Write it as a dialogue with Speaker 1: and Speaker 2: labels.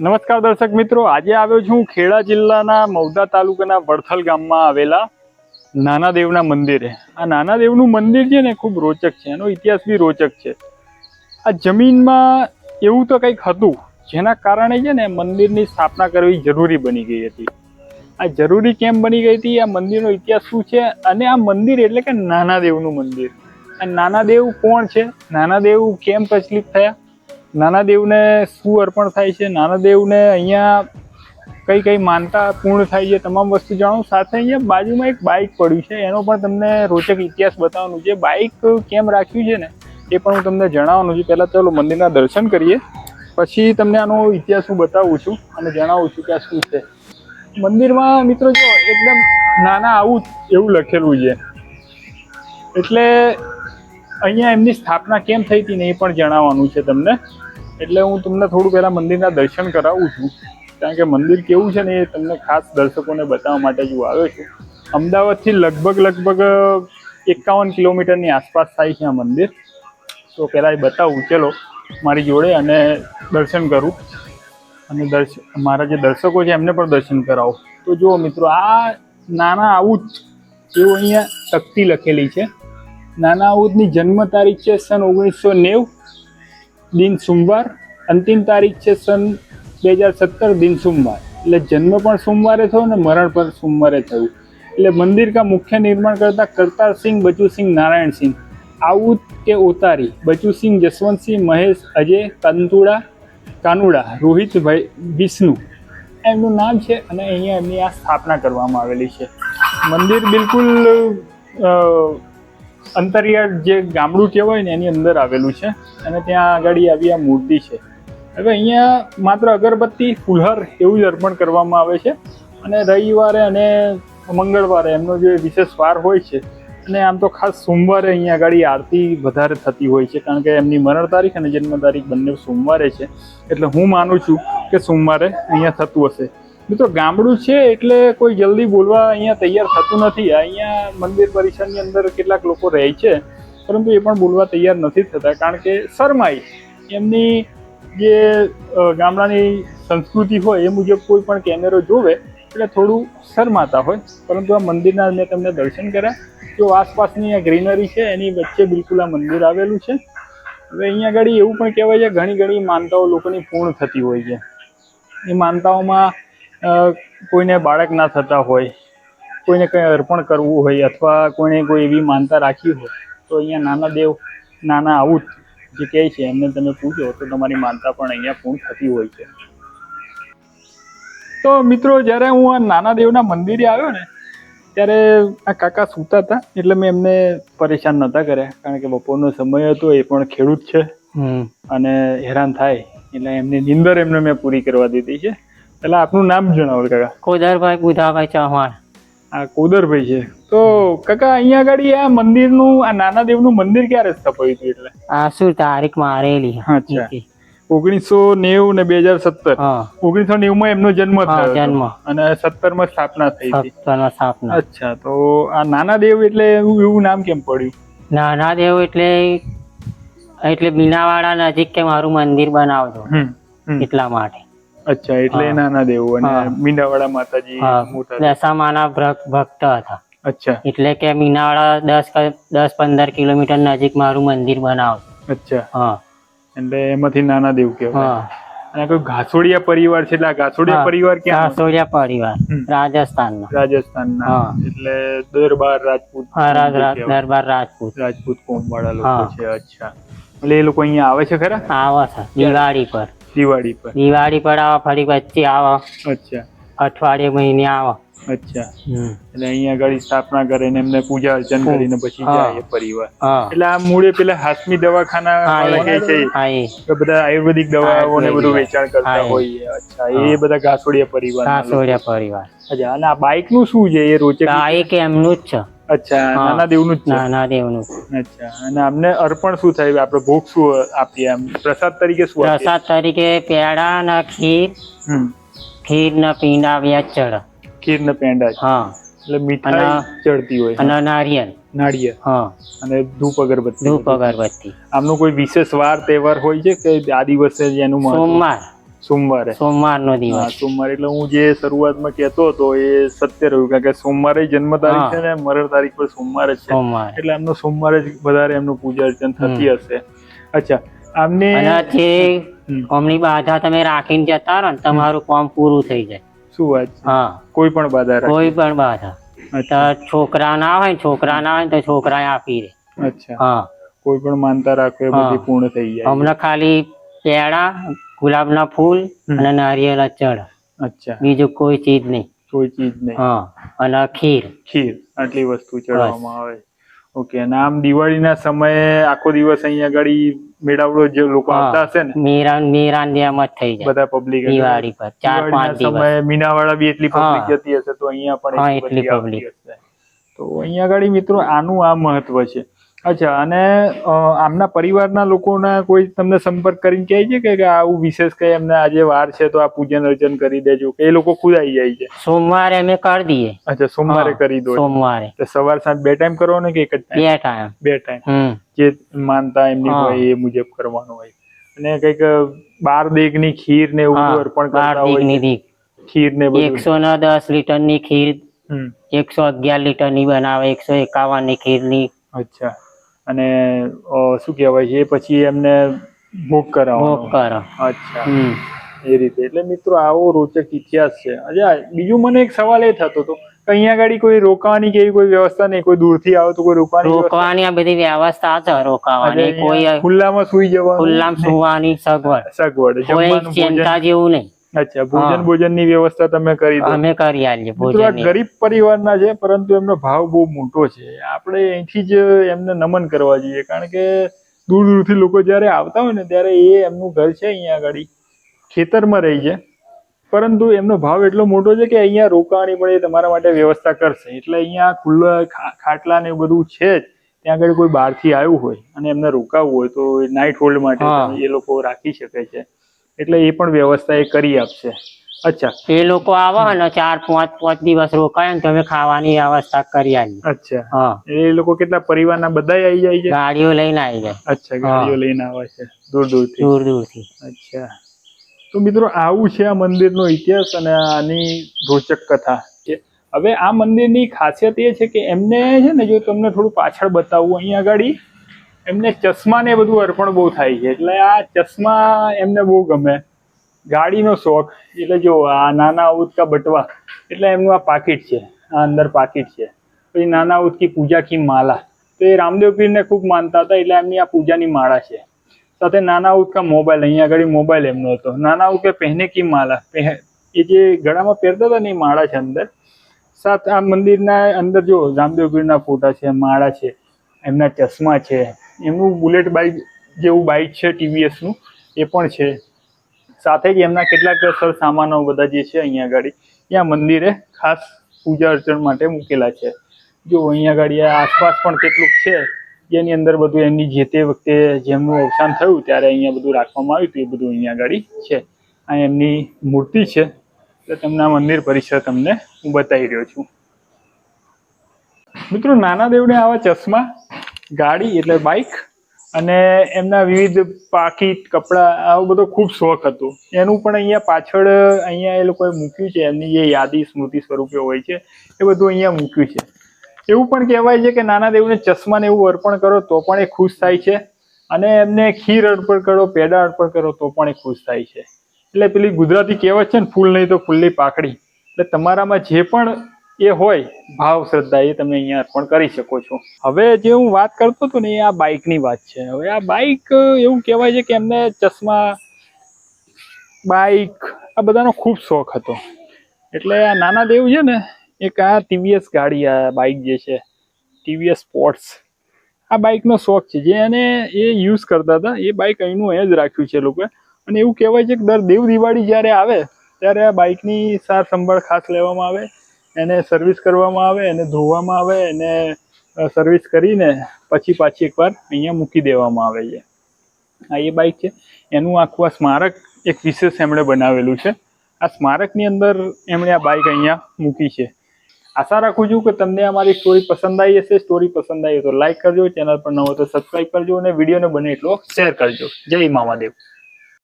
Speaker 1: નમસ્કાર દર્શક મિત્રો, આજે આવ્યો છું ખેડા જિલ્લાના મૌદા તાલુકાના વડથલ ગામમાં આવેલા નાના દેવના મંદિરે. આ નાના દેવનું મંદિર છે ને, ખૂબ રોચક છે, એનો ઇતિહાસ બી રોચક છે. આ જમીનમાં એવું તો કંઈક હતું, જેના કારણે છે ને, મંદિરની સ્થાપના કરવી જરૂરી બની ગઈ હતી. આ જરૂરી કેમ બની ગઈ હતી? આ મંદિરનો ઇતિહાસ શું છે? અને આ મંદિર એટલે કે નાના દેવનું મંદિર. આ નાના દેવ કોણ છે? નાના દેવ કેમ પ્રચલિત થયા? નાના દેવને શું અર્પણ થાય છે? નાના દેવને અહીંયા કઈ કઈ માનતા પૂર્ણ થાય છે? તમામ વસ્તુ જાણો. સાથે અહીંયા બાજુમાં એક બાઇક પડ્યું છે. એનો પણ તમને રોચક ઇતિહાસ બતાવવાનું છે. બાઇક કેમ રાખ્યું છે ને, એ પણ હું તમને જણાવવાનું છું. પહેલાં ચાલો મંદિરના દર્શન કરીએ. પછી તમને આનો ઇતિહાસ હું બતાવું છું અને જણાવું છું કે આ શું છે. મંદિરમાં મિત્રો જો એકદમ નાના આવું એવું લખેલું છે. એટલે અહીંયા એમની સ્થાપના કેમ થઈ હતી ને એ પણ જણાવવાનું છે તમને. એટલે હું તમને થોડું પહેલાં મંદિરના દર્શન કરાવું છું. કારણ કે મંદિર કેવું છે ને એ તમને ખાસ દર્શકોને બતાવવા માટે જ હું આવ્યો છું. અમદાવાદથી લગભગ લગભગ એકાવન કિલોમીટરની આસપાસ થાય છે આ મંદિર. તો પહેલાં એ બતાવું. ચલો, મારી જોડે અને દર્શન કરું. અને દર્શન મારા જે દર્શકો છે એમને પણ દર્શન કરાવો. તો જુઓ મિત્રો, આ નાના આવું જ એવું અહીંયા તકતી લખેલી છે. નાના આઉદની જન્મ તારીખ છે સન ઓગણીસો નેવ, દિન સોમવાર. અંતિમ તારીખ છે સન બે હજાર સત્તર, દિન સોમવાર. એટલે જન્મ પણ સોમવારે થયો ને મરણ પણ સોમવારે થયું. એટલે મંદિર કા મુખ્ય નિર્માણ કરતા કરતારસિંહ બચુસિંહ નારાયણસિંહ આઉદ કે ઓતારી બચુસિંહ જસવંતસિંહ મહેશ, અજય કંતુડા કાનુડા રોહિતભાઈ વિષ્ણુ. એમનું નામ છે અને અહીંયા એમની આ સ્થાપના કરવામાં આવેલી છે. મંદિર બિલકુલ અંતરિયાળ જે ગામડું કહેવાય ને, એની અંદર આવેલું છે અને ત્યાં આગળ આવી આ મૂર્તિ છે. હવે અહીંયા માત્ર અગરબત્તી, ફુલહર એવું જ અર્પણ કરવામાં આવે છે અને રવિવારે અને મંગળવારે એમનો જે વિશેષ વાર હોય છે અને આમ તો ખાસ સોમવારે અહીંયા આગળ આરતી વધારે થતી હોય છે કારણ કે એમની મરણ તારીખ અને જન્મ તારીખ બંને સોમવારે છે. એટલે હું માનું છું કે સોમવારે અહીંયા થતું હશે. મિત્રો, ગામડું છે એટલે કોઈ જલ્દી બોલવા અહીંયા તૈયાર થતું નથી. અહીંયા મંદિર પરિસરની અંદર કેટલાક લોકો રહે છે, પરંતુ એ પણ બોલવા તૈયાર નથી થતા, કારણ કે શરમાઈ એમની જે ગામડાની સંસ્કૃતિ હોય એ મુજબ કોઈ પણ કેમેરો જોવે એટલે થોડું શરમાતા હોય. પરંતુ આ મંદિરના મેં તમને દર્શન કર્યા. જો આસપાસની આ ગ્રીનરી છે, એની વચ્ચે બિલકુલ આ મંદિર આવેલું છે. હવે અહીંયા આગળ એવું પણ કહેવાય છે ઘણી ઘણી માનતાઓ લોકોની પૂર્ણ થતી હોય છે. એ માનતાઓમાં કોઈને બાળક ના થતા હોય કોઈને કંઈ અર્પણ કરવું હોય અથવા કોઈને કોઈ એવી માનતા રાખી હોય તો અહીંયા નાના દેવ નાના આવું જે કહે છે એમને તમે પૂછો તો તમારી માનતા પણ અહીંયા પૂર્ણ થતી હોય છે. તો મિત્રો જ્યારે હું આ નાના દેવના મંદિરે આવ્યો ને ત્યારે આ કાકા સૂતા હતા એટલે મેં એમને પરેશાન નહોતા કર્યા કારણ કે બપોરનો સમય હતો એ પણ ખેડૂત છે. અને હેરાન થાય એટલે એમની નિંદર એમને મેં પૂરી કરવા દીધી છે. એટલે આપનું નામ જણાવો કાકા.
Speaker 2: કોદરભાઈ બુધાભાઈ ચૌહાણ.
Speaker 1: આ કોદરભાઈ છે. તો કાકા અહીંયા આગળ આ મંદિરનું આ નાના દેવનું મંદિર ક્યારે સ્થપાયું હતું એટલે?
Speaker 2: આ શું તારીખ મારેલી
Speaker 1: અચ્છા. ઓગણીસો નેવું ને બે હજાર સત્તર.
Speaker 2: હા.
Speaker 1: ઓગણીસો નેવું માં એમનો જન્મ થયો
Speaker 2: જન્મ.
Speaker 1: અને સત્તરમાં સ્થાપના થઈ
Speaker 2: સત્તરમાં સ્થાપના.
Speaker 1: અચ્છા તો આ નાના દેવ એટલે એવું નામ કેમ પડ્યું?
Speaker 2: નાના દેવ એટલે એટલે બીનાવાડા નજીક કે મારું મંદિર બનાવજો. એટલા માટે.
Speaker 1: અચ્છા એટલે નાના દેવ અને
Speaker 2: હા.
Speaker 1: મીંડાવાડા માતાજી મોટા
Speaker 2: દશામાના ભક્ત હતા.
Speaker 1: અચ્છા.
Speaker 2: એટલે કે મીનાવાડા દસ દસ પંદર કિલોમીટર નજીક મારું મંદિર બનાવ
Speaker 1: અચ્છા.
Speaker 2: હા.
Speaker 1: એટલે એમાંથી નાના દેવ કહેવાય. અને કોઈ ઘાસોડિયા પરિવાર છે? એટલે ઘાસોડિયા પરિવાર ક્યાં?
Speaker 2: ઘાસોડિયા પરિવાર.
Speaker 1: રાજસ્થાન
Speaker 2: રાજસ્થાનનો.
Speaker 1: રાજસ્થાનના.
Speaker 2: ના
Speaker 1: એટલે દરબાર રાજપૂત
Speaker 2: હા દરબાર રાજપૂત.
Speaker 1: રાજપૂત કોમવાળા લોકો છે? અચ્છા. એટલે એ લોકો અહીંયા આવે છે ખરા?
Speaker 2: આવે છે. દિવાળી પર.
Speaker 1: દિવાળી પર?
Speaker 2: દિવાળી પર આવા ફરી વચ્ચે આવે.
Speaker 1: અચ્છા.
Speaker 2: અઠવાડિયે મહિને આવા.
Speaker 1: અચ્છા. એટલે અહીંયા આગળ સ્થાપના કરીને એમને પૂજા અર્ચન. કરીને પછી જાય પરિવાર. એટલે આ મૂળે પેલા હાસમી દવાખાના વાળા છે. કે બધા આયુર્વેદિક દવાઓ ને બધું વેચાણ કરતા હોય અચ્છા એ બધા ઘાસોડિયા પરિવાર
Speaker 2: ઘાસોડિયા પરિવાર.
Speaker 1: અચ્છા અને આ બાઇકનું શું છે? એ રોચક
Speaker 2: બાઇક એમનું જ છે.
Speaker 1: અચ્છા નાના દેવનું જ
Speaker 2: નાના દેવનું
Speaker 1: અચ્છા અને અમને અર્પણ શું થાય? આપણે ભોગ શું આપીએ આમ? પ્રસાદ તરીકે શું
Speaker 2: પ્રસાદ તરીકે પેડા ને ખીર ખીર ને પીંડા વ્યાજ ચડે
Speaker 1: ખીર ને પેંડા.
Speaker 2: હા.
Speaker 1: એટલે મીઠાઈ ચડતી હોય.
Speaker 2: અને નારિયેળ
Speaker 1: નાળિયેર.
Speaker 2: હા.
Speaker 1: અને ધૂપ અગરબત્તી.
Speaker 2: ધૂપ અગરબત્તી.
Speaker 1: આમનો કોઈ વિશેષ વાર તહેવાર હોય છે કે આ દિવસે એનું?
Speaker 2: સોમવાર.
Speaker 1: સોમવારે.
Speaker 2: સોમવારનો દિવસ.
Speaker 1: સોમવાર. એટલે હું જે શરૂઆતમાં કહેતો હતો એ સત્ય રહ્યું કારણ કે સોમવારે જન્મ તારીખ છે ને મરણ તારીખ પર સોમવારે છે. એટલે એમનો સોમવારે જ વધારે એમનું પૂજા અર્ચન થતી હશે. અચ્છા આમને
Speaker 2: જે
Speaker 1: હમ,
Speaker 2: બાધા તમે રાખીને જતા રહો ને તમારું કામ પૂરું થઈ જાય.
Speaker 1: શું વાત છે?
Speaker 2: હા.
Speaker 1: કોઈ પણ બાધા
Speaker 2: કોઈ પણ બાધા.
Speaker 1: અચ્છા.
Speaker 2: છોકરા ના હોય છોકરા ના હોય તો છોકરા આપી દે.
Speaker 1: અચ્છા.
Speaker 2: હા.
Speaker 1: કોઈ પણ માનતા રાખો એ બધી પૂર્ણ થઈ જાય.
Speaker 2: હમણાં ખાલી પેડા ગુલાબના ફૂલ અને નારિયેળ જ ચડ
Speaker 1: અચ્છા.
Speaker 2: બીજું કોઈ ચીજ નહીં.
Speaker 1: કોઈ ચીજ નહીં.
Speaker 2: હા અને ખીર.
Speaker 1: ખીર આટલી વસ્તુ ચડાવવામાં આવે. ઓકે અને આમ દિવાળીના સમયે આખો દિવસ અહીંયા આગળ મેળાવડો જે લોકો આવતા હશે ને?
Speaker 2: મીરા મીરાન જેમ જ થઈ જાય.
Speaker 1: બધા પબ્લિક
Speaker 2: દિવાળી પર ચાર પાંચ
Speaker 1: સમયે મીનાવાળા બી એટલી પબ્લિક જતી હશે તો અહીંયા પણ એટલી. આવતી હશે. તો અહીંયા આગળ મિત્રો આનું આ મહત્વ છે. અચ્છા અને આમના પરિવારના લોકોના કોઈ તમને સંપર્ક કરીને કહે છે કે આવું વિશેષ કઈ એમને આજે વાર છે તો આ પૂજન અર્ચન કરી દેજો? એ લોકો ખુદ આવી જાય છે?
Speaker 2: સોમવારે અમે કરી દઈએ.
Speaker 1: અચ્છા સોમવારે કરી દો.
Speaker 2: સોમવારે.
Speaker 1: તો સવાર સાંજ બે ટાઈમ કરો ને કે એક જ ટાઈમ?
Speaker 2: બે ટાઈમ.
Speaker 1: બે ટાઈમ. જે માનતા એમની હોય એ મુજબ કરવાનું હોય. અને કંઈક બાર દેગની ખીર ને એવું અર્પણ કરતા હોય ખીર ને
Speaker 2: એકસો ને દસ લીટરની ખીર એકસો અગિયાર લીટરની બનાવે એકસો એકાવનની ખીરની
Speaker 1: અચ્છા. અને શું કહેવાય છે એ પછી એમને ભોગ
Speaker 2: કરાવો.
Speaker 1: અચ્છા. એ રીતે. એટલે મિત્રો આવો રોચક ઇતિહાસ છે. અચ્છા બીજું મને એક સવાલ એ થતો હતો અહીંયા આગળ કોઈ રોકાવાની કે કોઈ વ્યવસ્થા નહીં? કોઈ દૂરથી આવે તો કોઈ રોકાવાની
Speaker 2: રોકવાની આ બધી વ્યવસ્થા છે રોકાવાની. કોઈ
Speaker 1: ખુલ્લામાં સુઈ જવાનું?
Speaker 2: ખુલ્લામાં સુવાની સગવડ.
Speaker 1: સગવડ
Speaker 2: કોઈ ચિંતા જેવું નહીં.
Speaker 1: અચ્છા ભોજન ભોજનની વ્યવસ્થા તમે કરી દો.
Speaker 2: અમે કરી આલીએ ભોજન
Speaker 1: ગરીબ પરિવારના છે પરંતુ એમનો ભાવ બહુ મોટો છે. આપણે અહીંથી જ એમને નમન કરવા જોઈએ કારણ કે દૂર દૂરથી લોકો જ્યારે આવતા હોય ને ત્યારે એ એમનું ઘર છે અહીંયા આગળ. ખેતરમાં રહી છે. પરંતુ એમનો ભાવ એટલો મોટો છે કે અહીંયા રોકાવાની પણ એ તમારા માટે વ્યવસ્થા કરશે. એટલે અહીંયા ખુલ્લા ખાટલા ને એવું બધું છે જ. ત્યાં આગળ કોઈ બહારથી આવ્યું હોય અને એમને રોકાવું હોય તો નાઇટ હોલ્ડ માટે એ લોકો રાખી શકે છે. એટલે એ પણ વ્યવસ્થા એ કરી આપશે. અચ્છા.
Speaker 2: એ લોકો આવે ને ચાર પાંચ પાંચ દિવસ રોકાય ને તમે ખાવાની વ્યવસ્થા કરી આવી
Speaker 1: અચ્છા.
Speaker 2: હા.
Speaker 1: એ લોકો કેટલા પરિવારના બધા આવી જાય છે?
Speaker 2: ગાડીઓ લઈને આવી જાય.
Speaker 1: અચ્છા ગાડીઓ લઈને આવે છે. દૂર દૂરથી.
Speaker 2: દૂર દૂરથી.
Speaker 1: અચ્છા. તો મિત્રો આવું છે આ મંદિરનો ઇતિહાસ અને આની રોચક કથા. હવે આ મંદિરની ખાસિયત એ છે કે એમને છે ને જો તમને થોડું પાછળ બતાવું અહીંયા આગળ એમને ચશ્મા ને બધું અર્પણ બહુ થાય છે. એટલે આ ચશ્મા એમને બહુ ગમે. ગાડીનો શોખ. એટલે જો આ નાના ઉદકા બટવા, એટલે એમનું આ પાકીટ છે. આ અંદર પાકીટ છે. પછી નાના ઉદકી પૂજા કી માલા. તો એ રામદેવ પીરને ખૂબ માનતા હતા, એટલે એમની આ પૂજાની માળા છે. સાથે નાના ઉદકા મોબાઈલ, અહીંયા આગળ મોબાઈલ એમનો હતો. નાના ઉદકે પહેને કી માલા. એ જે ગળામાં પહેરતા હતા ને એ માળા છે અંદર. સાથ આ મંદિરના અંદર જો રામદેવ પીરના ફોટા છે, માળા છે, એમના ચશ્મા છે એમનું બુલેટ બાઇક જેવું બાઇક છે ટીવીએસનું, એ પણ છે. સાથે જ એમના કેટલાક સર સામાનો બધા જે છે અહીંયા આગળ ત્યાં મંદિરે ખાસ પૂજા અર્ચન માટે મૂકેલા છે. જો અહીંયા આગળ આસપાસ પણ કેટલુંક છે, જેની અંદર બધું એમની જે તે વખતે જેમનું અવસાન થયું ત્યારે અહીંયા બધું રાખવામાં આવ્યું હતું, એ બધું અહીંયા આગળ છે. આ એમની મૂર્તિ છે, એટલે તમને મંદિર પરિસર તમને હું બતાવી રહ્યો છું. મિત્રો, નાના દેવને આવા ચશ્મા ગાડી એટલે બાઇક અને એમના વિવિધ પાકીટ કપડાં, આવો બધો ખૂબ શોખ હતો. એનું પણ અહીંયા પાછળ અહીંયા એ લોકોએ મૂક્યું છે, એમની જે યાદી, સ્મૃતિ સ્વરૂપે હોય છે, એ બધું અહીંયા મૂક્યું છે. એવું પણ કહેવાય છે કે નાના દેવને ચશ્માને એવું અર્પણ કરો તો પણ એ ખુશ થાય છે અને એમને ખીર અર્પણ કરો, પેડા અર્પણ કરો તો પણ એ ખુશ થાય છે. એટલે પેલી ગુજરાતી કહેવત છે ને, ફૂલ નહીં તો ફૂલની પાકડી એટલે તમારામાં જે પણ એ હોય, ભાવ, શ્રદ્ધા એ તમે અહીંયા અર્પણ કરી શકો છો. હવે જે હું વાત કરતો હતો ને એ આ બાઇકની વાત છે. હવે આ બાઇક એવું કહેવાય છે કે એમને ચશ્મા, બાઇક, આ બધાનો ખૂબ શોખ હતો. એટલે આ નાના દેવ છે ને, એક આ ટીવીએસ ગાડી, આ બાઇક જે છે, ટીવીએસ સ્પોર્ટ્સ, આ બાઇકનો શોખ છે. જે એને એ યુઝ કરતા હતા, એ બાઇક અહીંનું અહીંયા જ રાખ્યું છે લોકોએ. અને એવું કહેવાય છે કે દર દેવ દિવાળી જ્યારે આવે, ત્યારે આ બાઇકની સાર સંભાળ ખાસ લેવામાં આવે. એને સર્વિસ કરવામાં આવે, એને ધોવામાં આવે, એને સર્વિસ કરીને પછી પાછી એકવાર અહીંયા મૂકી દેવામાં આવે છે. આ એ બાઇક છે. એનું આખું આ સ્મારક એક વિશેષ એમણે બનાવેલું છે. આ સ્મારકની અંદર એમણે આ બાઇક અહીંયા મૂકી છે. આશા રાખું છું કે તમને અમારી સ્ટોરી પસંદ આવી હશે. સ્ટોરી પસંદ આવી તો લાઈક કરજો. ચેનલ પર ન હોય તો સબસ્ક્રાઈબ કરજો અને વિડીયોને બને એટલો શેર કરજો. જય મામાદેવ